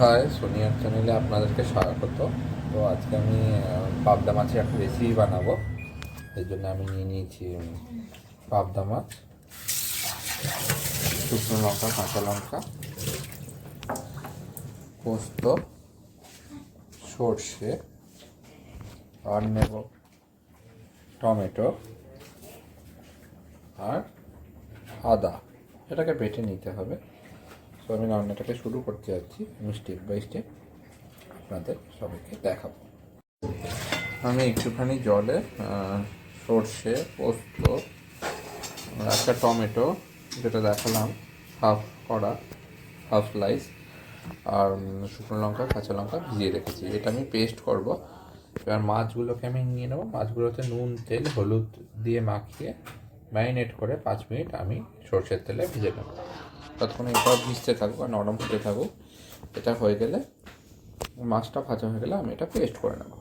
High সোনিয়ার চ্যানেলে আপনাদেরকে স্বাগত। তো আজকে আমি পাবদা মাছের একটা রেসিপি বানাবো। এই জন্য আমি নিয়ে নিয়েছি পাবদা মাছ। শুকনো লঙ্কা, কাঁচা লঙ্কা, পোস্ত, সর্ষে, আর নেব টমেটো আর আদা। এটাকে বেটে নিতে হবে। তো আমি রান্নাটাকে শুরু করতে যাচ্ছি। আমি স্টেপ বাই স্টেপ আপনাদের সবাইকে দেখাবো। আমি একটুখানি জলে সর্ষে, পোস্ত একটা টমেটো যেটা দেখালাম হাফ করা হাফ স্লাইস আর শুকনো লঙ্কা, কাঁচা লঙ্কা ভিজিয়ে রেখেছি। এটা আমি পেস্ট করব। এবার মাছগুলোকে আমি নিয়ে নেব। মাছগুলোতে নুন, তেল, হলুদ দিয়ে মাখিয়ে ম্যারিনেট করে পাঁচ মিনিট আমি সর্ষের তেলে ভিজে নেব। ততক্ষণ এটা ভিজতে থাকুক আর নরম হতে থাকুক, এটা হয়ে গেলে মাছটা ভাজা হয়ে গেলে আমি এটা পেস্ট করে নেব।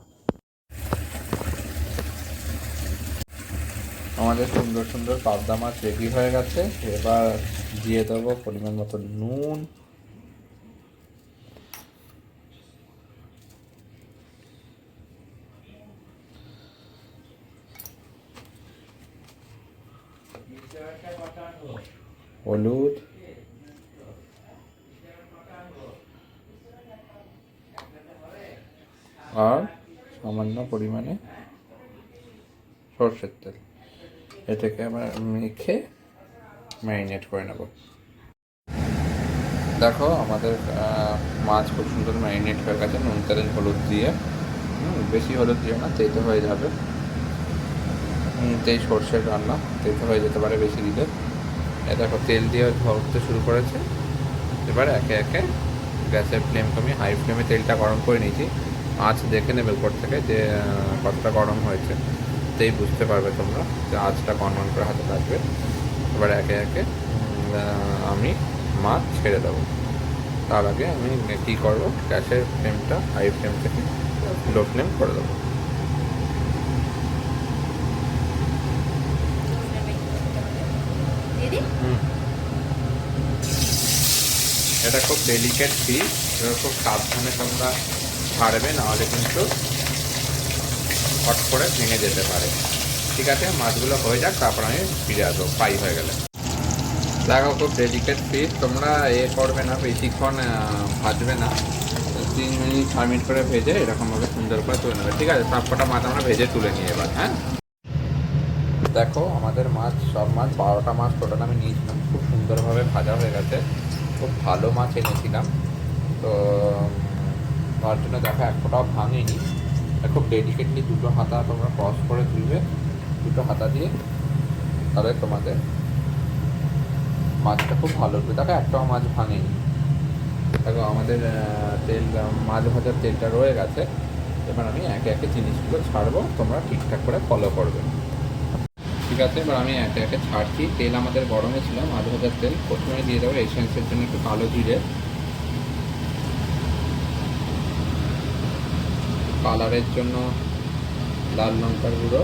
আমাদের সুন্দর সুন্দর পাবদা মাছ রেডি হয়ে গেছে। এবার দিয়ে দেবো পরিমাণ মতো নুন। হলুদ। আর সামান্য পরিমাণে সর্ষের তেল। এটাকে আমরা মেখে ম্যারিনেট করে নেব। দেখো আমাদের মাছ খুব সুন্দর ম্যারিনেট হয়ে গেছে, নুন, তেল, হলুদ দিয়ে। বেশি হলুদ দিও না তেতো হয়ে যাবে। তেই সর্ষের রান্না তেতো হয়ে যেতে পারে বেশি দিলে। এ দেখো, তেল দিয়ে ধরতে শুরু করেছে। এবার একে একে গ্যাসের ফ্লেম কমিয়ে হাই ফ্লেমে তেলটা গরম করে নিয়েছি। আঁচ দেখে নেবে উপর থেকে যে কতটা গরম হয়েছে। তেই বুঝতে পারবে তোমরা যে আঁচটা কনমন করে হাতে থাকবে। এবার একে একে আমি মাছ ছেড়ে দেবো। তার আগে আমি কী করব? গ্যাসের ফ্লেমটা হাই ফ্লেম থেকে লো ফ্লেম করে দেবো। হুম। এটা খুব ডেলিকেট এটা খুব সাবধানে তোমরা ছাড়বে, নাহলে কিন্তু হট করে ভেঙে যেতে পারে। ঠিক আছে, মাছগুলো হয়ে যাক, তারপর আমি ফিরে আসব। ফ্রাই হয়ে গেলে। দেখো, খুব ডেলিকেট ফিশ তোমরা এ করবে না, বেশিক্ষণ ভাজবে না। তিন মিনিট, চার মিনিট করে ভেজে এরকমভাবে সুন্দর করে তুলে নেবে। ঠিক আছে, সবকটা মাছ আমরা ভেজে তুলে নিয়ে এবার হ্যাঁ? দেখো, আমাদের মাছ, সব মাছ, বারোটা মাছ টোটাল আমি নিয়েছিলাম। খুব সুন্দরভাবে ভাজা হয়ে গেছে। খুব ভালো মাছ এনেছিলাম। তো তার জন্য দেখো এক ফোটাও ভাঙেনি। খুব ডেডিকেটলি দুটো হাতা তোমরা ক্রস করে তুলবে। দুটো হাতা দিয়ে তাহলে তোমাদের মাছটা খুব ভালো হবে। দেখো একটাও মাছ ভাঙেনি। দেখো আমাদের তেল মাছ ভাজার তেলটা রয়ে গেছে। এবার আমি একে একে জিনিসগুলো ছাড়বো। তোমরা ঠিকঠাক করে ফলো করবে। ঠিক আছে, এবার আমি একে একে ছাড়ছি। তেল আমাদের গরমে ছিল। মাছ ভাজার তেল প্রথমে দিয়ে দেবো এসেন্সের জন্য একটু কালো জিরে। কালারের জন্য লাল লঙ্কার গুঁড়ো।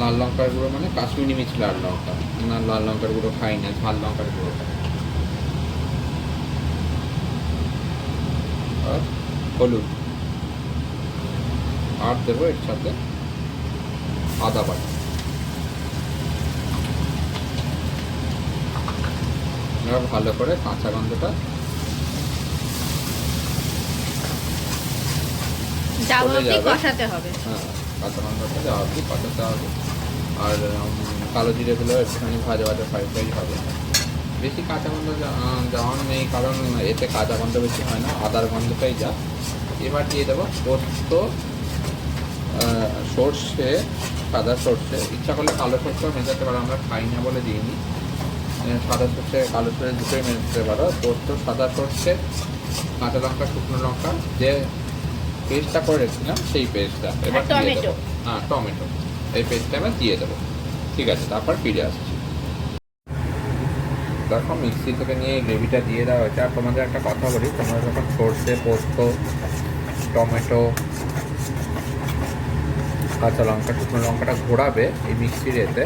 লাল লঙ্কার গুঁড়ো মানে কাশ্মীরি মির্চ লাল লঙ্কা। না, লাল লঙ্কার গুঁড়ো খাই না, ঝাল লঙ্কার গুঁড়ো আর হলুদ। আর দেবো এর সাথে আদা বাটা। ভালো করে কাঁচা গন্ধটা কষাতে হবে। হ্যাঁ কাঁচা গন্ধটা যাওয়া অবধি কষাতে হবে। আর কালো জিরেগুলো একটুখানি ভাজা ভাজা ফ্রাই ফ্রাই হবে। বেশি কাঁচা গন্ধ যাওয়ার নেই কারণ এতে কাঁচা গন্ধ বেশি হয় না আদার গন্ধটাই যা। এবার দিয়ে দেবো পোস্ত সর্ষে সাদা সর্ষে। ইচ্ছা করলে কালো সর্ষেও মেজাতে পারো আমরা খাই না বলে দিইনি। সাদা সর্ষে কালো সর্ষে দুটোই মেজাতে পারো। পোস্ত সাদা সর্ষে কাঁচা লঙ্কা শুকনো লঙ্কা যে পেস্টটা করে রেখেছিলাম সেই পেস্টটা। এবার টমেটো। হ্যাঁ টমেটো। এই পেস্টটা এবার দিয়ে দেবো। ঠিক আছে তারপর ফিরে আসছি। দেখো মিক্সি থেকে নিয়ে গ্রেভিটা দিয়ে দেওয়া হয়েছে। আর তোমাদের একটা কথা বলি তোমরা যখন সর্ষে পোস্ত টমেটো কাঁচা লঙ্কা শুকনো লঙ্কাটা ঘোরাবে এই মিক্সির এতে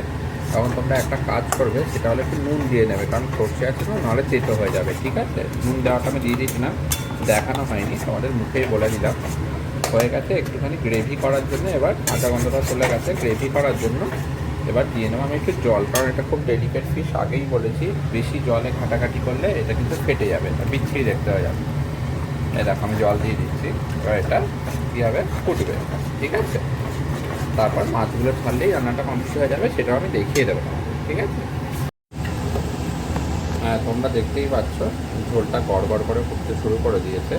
তখন তোমরা একটা কাজ করবে সেটা হলে একটু নুন দিয়ে নেবে। কারণ সর্ষে আছে না নাহলে তেতো হয়ে যাবে। ঠিক আছে? নুন দেওয়াটা আমি দিয়ে দিচ্ছি না দেখানো হয়নি তোমাদের মুখেই বলে দিলাম। হয়ে গেছে একটুখানি গ্রেভি করার জন্য, এবার কাঁচা গন্ধটা চলে গেছে গ্রেভি করার জন্য। এবার দিয়ে নেব আমি একটু জল, কারণ এটা খুব ডেলিকেট ফিশ আগেই বলেছি, বেশি জলে ঘাটাঘাটি করলে এটা কিন্তু ফেটে যাবে বিচ্ছিরি দেখতে হয়ে যাবে। দেখো, আমি জল দিয়ে দিচ্ছি, এবার এটা কী হবে? ফুটবে, ঠিক আছে? তারপর মাছগুলো ছাড়লেই রান্নাটা কমপ্লিট হয়ে যাবে, সেটাও আমি দেখিয়ে দেবো। ঠিক আছে? তোমরা দেখতেই পাচ্ছ, ঝোলটা গড় গড় করে ফুটতে শুরু করে দিয়েছে।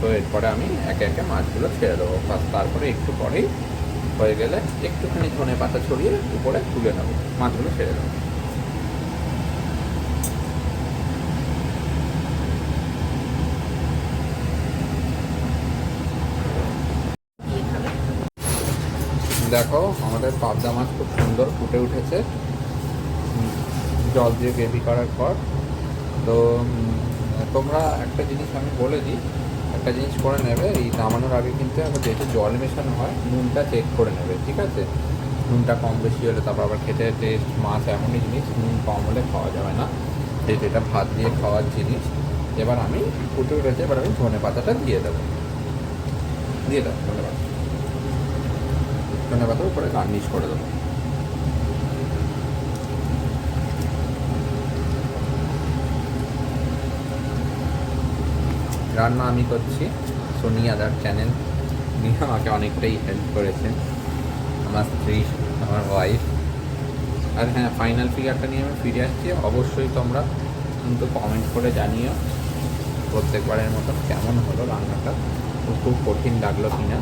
তো এরপরে আমি একে একে মাছগুলো ছেড়ে দেবো। বাস, তারপরে একটু পরেই হয়ে গেলে একটুখানি ধনে পাতা ছড়িয়ে উপরে তুলে নেব। মাছগুলো ছেড়ে দেবো। দেখো, আমাদের পাবদা মাছ খুব সুন্দর ফুটে উঠেছে। জল দিয়ে গ্রেভি করার পর। তো তোমরা একটা জিনিস আমি বলে দিই, একটা জিনিস করে নেবে, এই নামানোর আগে কিন্তু আবার যেহেতু জল মেশানো হয়, নুনটা চেক করে নেবে, ঠিক আছে? নুনটা কম বেশি হলে তারপর আবার খেতে টেস্ট মাছ এমনই জিনিস, নুন কম হলে খাওয়া যাবে না। এটা ভাত দিয়ে খাওয়ার জিনিস, এবার আমি ফুটে উঠেছে, এবার আমি ধনে পাতাটা দিয়ে দেবো। দিয়ে দেবো ধনে পাতা। ধনে পাতার উপরে গার্নিশ করে দেবো। রান্না আমি করছি। সোনি আদার চ্যানেল উনি আমাকে অনেকটাই হেল্প করেছেন আমার স্ত্রী, আমার ওয়াইফ আর হ্যাঁ ফাইনাল ফিগারটা নিয়ে আমি ফিরে আসছি। অবশ্যই তোমরা কিন্তু কমেন্ট করে জানিও প্রত্যেকবারের মতন কেমন হলো রান্নাটা খুব কঠিন লাগল কিনা।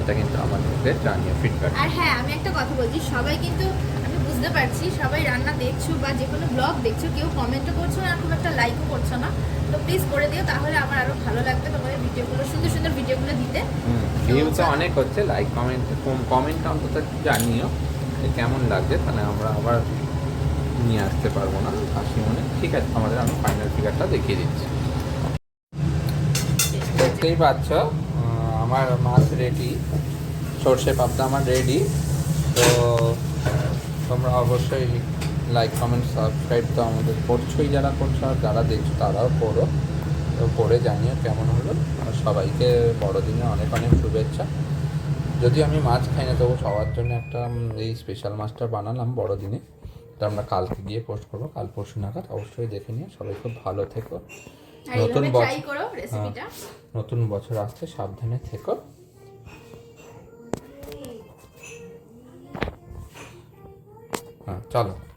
এটা কিন্তু আমাদের জানিও ফিডব্যাক আর হ্যাঁ আমি একটা কথা বলছি। সবাই কিন্তু বুঝতে পারছি সবাই রান্না দেখছ বা যে কোনো ব্লগ দেখছ কেউ কমেন্টও করছ না খুব একটা লাইকও করছ না। তো প্লিজ করে দিও তাহলে আমার আরও ভালো লাগবে তোমাদের ভিডিওগুলো সুন্দর সুন্দর ভিডিওগুলো দিতে। ভিউ তো অনেক হচ্ছে লাইক কমেন্ট কমেন্ট অন্তত জানিও কেমন লাগছে তাহলে আমরা আবার নিয়ে আসতে পারব না হাসি মনে। ঠিক আছে আমাদের আমি ফাইনাল ফিগারটা দেখিয়ে দিচ্ছি। দেখতেই পাচ্ছ আমার মাছ রেডি সর্ষে পাবদা আমার রেডি তো তোমরা অবশ্যই লাইক কমেন্ট সাবস্ক্রাইব তো আমাদের করছোই যারা করছ আর যারা দেখছ তারাও করো। তো করে জানিও কেমন হলো। আর সবাইকে বড়দিনে অনেক অনেক শুভেচ্ছা। যদি আমি মাছ খাই না তবু সবার জন্য একটা এই স্পেশাল মাছটা বানালাম বড়দিনে। তো আমরা কালকে গিয়ে পোস্ট করব। কাল পরশু নাগাদ অবশ্যই দেখে নিও। সবাই খুব ভালো থেকো। নতুন বছর নতুন বছর আসছে সাবধানে থেকো। হ্যাঁ চলো টাটা